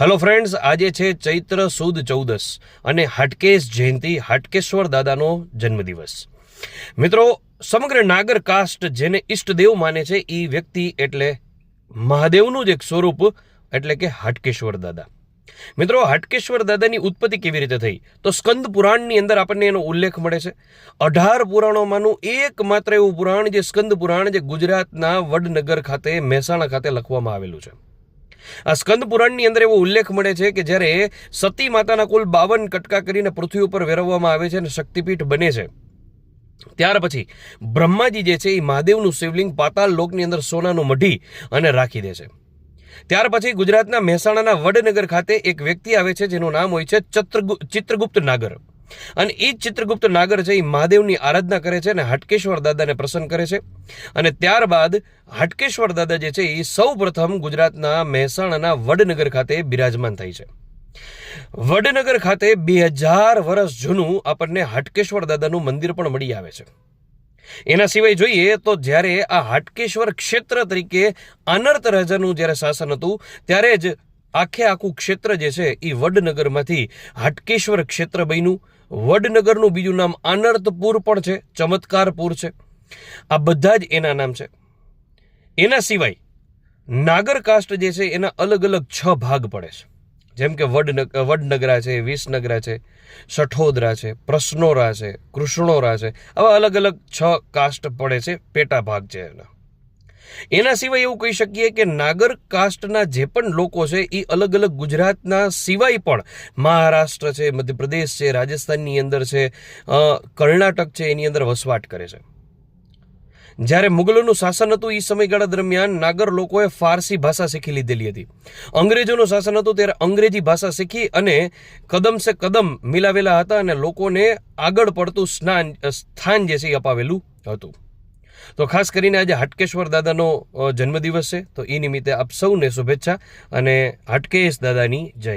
Hello friends આજે છે ચૈત્ર સુદ ચૌદસ અને હાટકેશ જયંતિ, હાટકેશ્વર દાદાનો જન્મદિવસ. મિત્રો, સમગ્ર નાગર કાસ્ટ જેને ઈષ્ટદેવ માને છે એ વ્યક્તિ એટલે મહાદેવનું જ એક સ્વરૂપ, એટલે કે હાટકેશ્વર દાદા. મિત્રો, હાટકેશ્વર દાદાની ઉત્પત્તિ કેવી રીતે થઈ? તો સ્કંદ પુરાણની અંદર આપણને એનો ઉલ્લેખ મળે છે. અઢાર પુરાણોમાંનું એકમાત્ર એવું પુરાણ, જે સ્કંદ પુરાણ જે ગુજરાતના વડનગર ખાતે, મહેસાણા ખાતે લખવામાં આવેલું છે. આ સ્કંદ પુરાણની અંદર એવો ઉલ્લેખ મળે છે કે જ્યારે સતી માતાના કુલ બાવન કટકા કરીને પૃથ્વી ઉપર વેરવવામાં આવે છે અને શક્તિપીઠ બને છે. ત્યાર પછી બ્રહ્માજી જે છે એ મહાદેવનું શિવલિંગ પાતાલ લોકની અંદર સોનાનું મઢી અને રાખી દે છે. ત્યાર પછી ગુજરાતના મહેસાણાના વડનગર ખાતે એક વ્યક્તિ આવે છે જેનું નામ હોય છે ચત્રગુ, ચિત્રગુપ્ત નાગર. અને એ જ ચિત્રગુપ્ત નાગર છે એ મહાદેવની આરાધના કરે છે અને હાટકેશ્વર દાદાને પ્રસન્ન કરે છે. અને ત્યારબાદ હાટકેશ્વર દાદા જે છે એ સૌ પ્રથમ ગુજરાતના મહેસાણાના વડનગર ખાતે બિરાજમાન થાય છે. વડનગર ખાતે બે હજાર વર્ષ જૂનું આપણને હાટકેશ્વર દાદાનું મંદિર પણ મળી આવે છે. એના સિવાય જોઈએ તો જ્યારે આ હાટકેશ્વર ક્ષેત્ર તરીકે અનર્ત રાજાનું જ્યારે શાસન હતું, ત્યારે જ આખે આખું ક્ષેત્ર જે છે એ વડનગરમાંથી હાટકેશ્વર ક્ષેત્ર બન્યું. વડનગરનું બીજું નામ આનર્તપુર પણ છે, ચમત્કારપુર છે. આ બધા જ એના નામ છે. એના સિવાય નાગર કાસ્ટ જે છે એના અલગ અલગ છ ભાગ પડે છે. જેમ કે વડનગ, વડનગરા છે, વિસનગરા છે, સઠોદરા છે, પ્રશ્નોરા છે, કૃષ્ણોરા છે. આવા અલગ અલગ છ કાસ્ટ પડે છે, પેટા ભાગ છે એના. એના સિવાય એવું કહી શકીએ કે નાગર કાસ્ટના જે પણ લોકો છે, એ અલગ અલગ ગુજરાતના સિવાય પણ મહારાષ્ટ્ર છે, મધ્યપ્રદેશ છે, રાજસ્થાનની અંદર છે કર્ણાટક છે, એની અંદર વસવાટ કરે છે. જ્યારે મુગલોનું શાસન હતું એ સમયગાળા દરમિયાન, નાગર લોકોએ ફારસી ભાષા શીખી લીધેલી હતી. અંગ્રેજોનું શાસન હતું ત્યારે અંગ્રેજી ભાષા શીખી અને કદમ સે કદમ મિલાવેલા હતા અને લોકોને આગળ પડતું સ્નાન સ્થાન જે છે એ અપાવેલું હતું. તો ખાસ કરીને આજે હાટકેશ્વર દાદાનો જન્મદિવસ છે. તો એ નિમિત્તે આપ સૌને શુભેચ્છા અને હાટકેશ દાદાની જય.